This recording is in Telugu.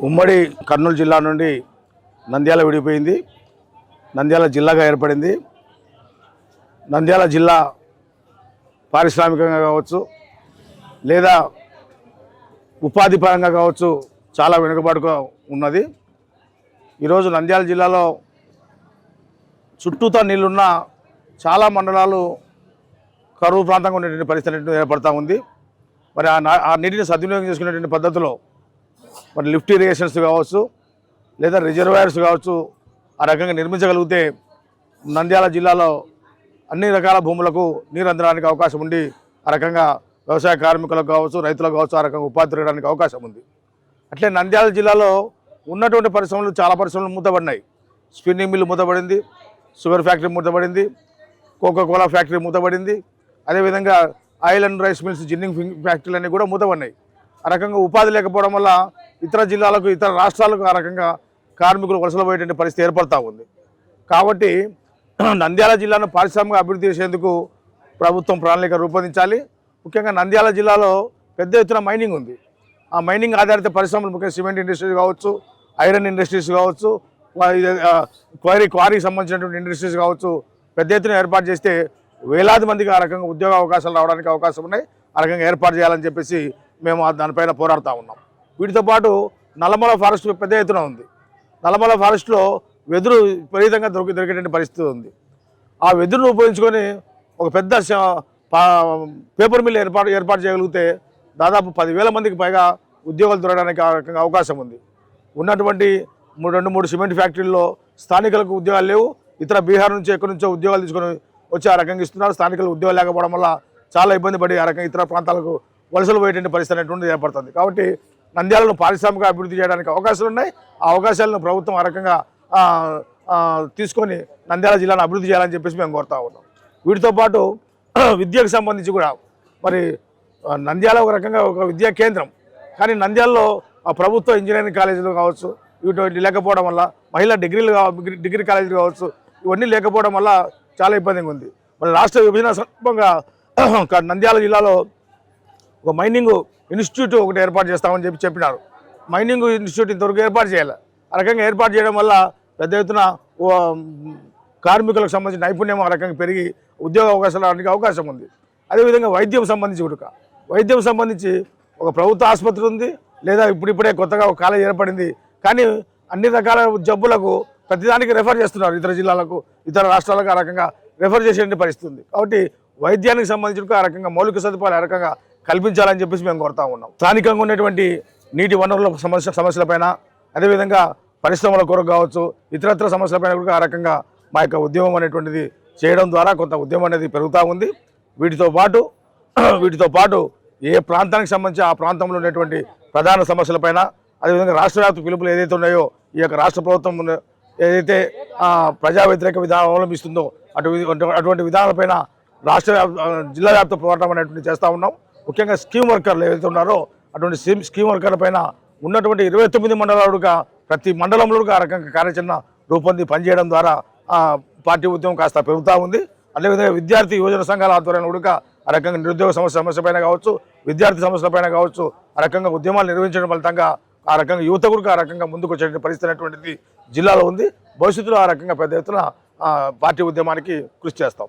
ఉమ్మడి కర్నూలు జిల్లా నుండి నంద్యాల విడిపోయింది. నంద్యాల జిల్లాగా ఏర్పడింది. నంద్యాల జిల్లా పారిశ్రామికంగా కావచ్చు లేదా ఉపాధి పరంగా కావచ్చు చాలా వెనుకబాటుగా ఉన్నది. ఈరోజు నంద్యాల జిల్లాలో చుట్టూతా నీళ్ళున్న చాలా మండలాలు కరువు ప్రాంతంగా ఉండేటువంటి పరిస్థితి ఏర్పడతా ఉంది. మరి ఆ నా- ఆ నీటిని సద్వినియోగం చేసుకునేటువంటి పద్ధతిలో మరి లిఫ్ట్ ఇరిగేషన్స్ కావచ్చు లేదా రిజర్వాయర్స్ కావచ్చు ఆ రకంగా నిర్మించగలిగితే నంద్యాల జిల్లాలో అన్ని రకాల భూములకు నీరు అందడానికి అవకాశం ఉండి ఆ రకంగా వ్యవసాయ కార్మికులకు కావచ్చు రైతులకు కావచ్చు ఆ రకంగా ఉపాధి తిరగడానికి అవకాశం ఉంది. అట్లే నంద్యాల జిల్లాలో ఉన్నటువంటి పరిశ్రమలు చాలా పరిశ్రమలు మూతపడినాయి. స్పిన్నింగ్ మిల్లు మూతపడింది షుగర్ ఫ్యాక్టరీ మూతపడింది కోకో కోలా ఫ్యాక్టరీ మూతపడింది అదేవిధంగా oil and rice mills ginning ఫ్యాక్టరీలు అన్నీ కూడా మూతపడినాయి. ఆ రకంగా ఉపాధి లేకపోవడం వల్ల ఇతర జిల్లాలకు ఇతర రాష్ట్రాలకు ఆ రకంగా కార్మికులు వలసలు పోయేటువంటి పరిస్థితి ఏర్పడతా ఉంది. కాబట్టి నంద్యాల జిల్లాను పారిశ్రామిక అభివృద్ధి చేసేందుకు ప్రభుత్వం ప్రణాళిక రూపొందించాలి. ముఖ్యంగా నంద్యాల జిల్లాలో పెద్ద ఎత్తున మైనింగ్ ఉంది. ఆ మైనింగ్ ఆధారిత పరిశ్రమలు ముఖ్యంగా సిమెంట్ ఇండస్ట్రీస్ కావచ్చు ఐరన్ ఇండస్ట్రీస్ కావచ్చు క్వారీ క్వారీకి సంబంధించినటువంటి ఇండస్ట్రీస్ కావచ్చు పెద్ద ఎత్తున ఏర్పాటు చేస్తే వేలాది మందికి ఆ రకంగా ఉద్యోగ అవకాశాలు రావడానికి అవకాశం ఉన్నాయి. ఆ రకంగా ఏర్పాటు చేయాలని చెప్పేసి మేము దానిపైన పోరాడుతూ ఉన్నాం. వీటితో పాటు నల్లమల ఫారెస్ట్ పెద్ద ఎత్తున ఉంది. నల్లమల ఫారెస్ట్లో వెదురు విపరీతంగా దొరికి దొరికేటువంటి పరిస్థితి ఉంది. ఆ వెదురును ఉపయోగించుకొని ఒక పెద్ద పేపర్ మిల్ ఏర్పాటు ఏర్పాటు చేయగలిగితే దాదాపు పదివేల మందికి పైగా ఉద్యోగాలు దొరకడానికి ఆ రకంగా అవకాశం ఉంది. ఉన్నటువంటి మూడు రెండు మూడు సిమెంట్ ఫ్యాక్టరీల్లో స్థానికులకు ఉద్యోగాలు లేవు. ఇతర బీహార్ నుంచి ఎక్కడి నుంచో ఉద్యోగాలు తీసుకొని వచ్చి ఆ రకంగా ఇస్తున్నారు. స్థానికులకు ఉద్యోగాలు లేకపోవడం వల్ల చాలా ఇబ్బంది పడి ఆ రకంగా ఇతర ప్రాంతాలకు వలసలు పోయేటువంటి పరిస్థితి అనేటువంటిది ఏర్పడుతుంది. కాబట్టి నంద్యాలను పారిశ్రామిక అభివృద్ధి చేయడానికి అవకాశాలు ఉన్నాయి. ఆ అవకాశాలను ప్రభుత్వం ఆ రకంగా తీసుకొని నంద్యాల జిల్లాను అభివృద్ధి చేయాలని చెప్పేసి మేము కోరుతా ఉన్నాం. వీటితో పాటు విద్యకు సంబంధించి కూడా మరి నంద్యాల ఒక రకంగా ఒక విద్యా కేంద్రం. కానీ నంద్యాలలో ఆ ప్రభుత్వ ఇంజనీరింగ్ కాలేజీలు కావచ్చు వీటి లేకపోవడం వల్ల మహిళా డిగ్రీలు డిగ్రీ కాలేజీలు కావచ్చు ఇవన్నీ లేకపోవడం వల్ల చాలా ఇబ్బందిగా ఉంది. మరి రాష్ట్ర విభజన సందర్భంగా నంద్యాల జిల్లాలో ఒక మైనింగ్ ఇన్స్టిట్యూట్ ఒకటి ఏర్పాటు చేస్తామని చెప్పి చెప్పినారు. మైనింగ్ ఇన్స్టిట్యూట్ ఇంతవరకు ఏర్పాటు చేయాలి. ఆ రకంగా ఏర్పాటు చేయడం వల్ల పెద్ద ఎత్తున కార్మికులకు సంబంధించిన నైపుణ్యం ఆ రకంగా పెరిగి ఉద్యోగ అవకాశాలు రావడానికి అవకాశం ఉంది. అదేవిధంగా వైద్యం సంబంధించి కూడా వైద్యం సంబంధించి ఒక ప్రభుత్వ ఆసుపత్రి ఉంది లేదా ఇప్పుడిప్పుడే కొత్తగా ఒక కాలేజ్ ఏర్పడింది. కానీ అన్ని రకాల జబ్బులకు ప్రతిదానికి రెఫర్ చేస్తున్నారు ఇతర జిల్లాలకు ఇతర రాష్ట్రాలకు ఆ రకంగా రెఫర్ చేసే పరిస్థితి ఉంది. కాబట్టి వైద్యానికి సంబంధించిన ఆ రకంగా మౌలిక సదుపాయాలు ఆ రకంగా కల్పించాలని చెప్పేసి మేము కోరుతా ఉన్నాం. స్థానికంగా ఉన్నటువంటి నీటి వనరుల సమస్య సమస్యలపైన అదేవిధంగా పరిశ్రమల కొరకు కావచ్చు ఇతరత్ర సమస్యలపైన కూడా ఆ రకంగా మా యొక్క ఉద్యమం అనేటువంటిది చేయడం ద్వారా కొంత ఉద్యమం అనేది పెరుగుతూ ఉంది. వీటితో పాటు వీటితో పాటు ఏ ప్రాంతానికి సంబంధించి ఆ ప్రాంతంలో ఉన్నటువంటి ప్రధాన సమస్యలపైన అదేవిధంగా రాష్ట్ర వ్యాప్త పిలుపులు ఏదైతే ఉన్నాయో ఈ యొక్క రాష్ట్ర ప్రభుత్వం ఏదైతే ప్రజా వ్యతిరేక విధానం అవలంబిస్తుందో అటు అటువంటి విధానాలపైన రాష్ట్ర జిల్లా వ్యాప్త పోరాటం అనేటువంటి చేస్తూ ఉన్నాం. ముఖ్యంగా స్కీమ్ వర్కర్లు ఏవైతే ఉన్నారో అటువంటి స్కీమ్ స్కీమ్ వర్కర్ల పైన ఉన్నటువంటి ఇరవై తొమ్మిది మండలాలుగా ప్రతి మండలంలో ఆ రకంగా కార్యాచరణ రూపొంది పనిచేయడం ద్వారా పార్టీ ఉద్యమం కాస్త పెరుగుతూ ఉంది. అదేవిధంగా విద్యార్థి యువజన సంఘాల ఆధ్వర్యంలో కూడా ఆ రకంగా నిరుద్యోగ సమస్య సమస్యపైన కావచ్చు విద్యార్థి సమస్యలపైన కావచ్చు ఆ రకంగా ఉద్యమాలు నిర్వహించడం ఫలితంగా ఆ రకంగా యువత కూడా ఆ రకంగా ముందుకు వచ్చే పరిస్థితి అనేటువంటిది జిల్లాలో ఉంది. భవిష్యత్తులో ఆ రకంగా పెద్ద ఎత్తున పార్టీ ఉద్యమానికి కృషి చేస్తాం.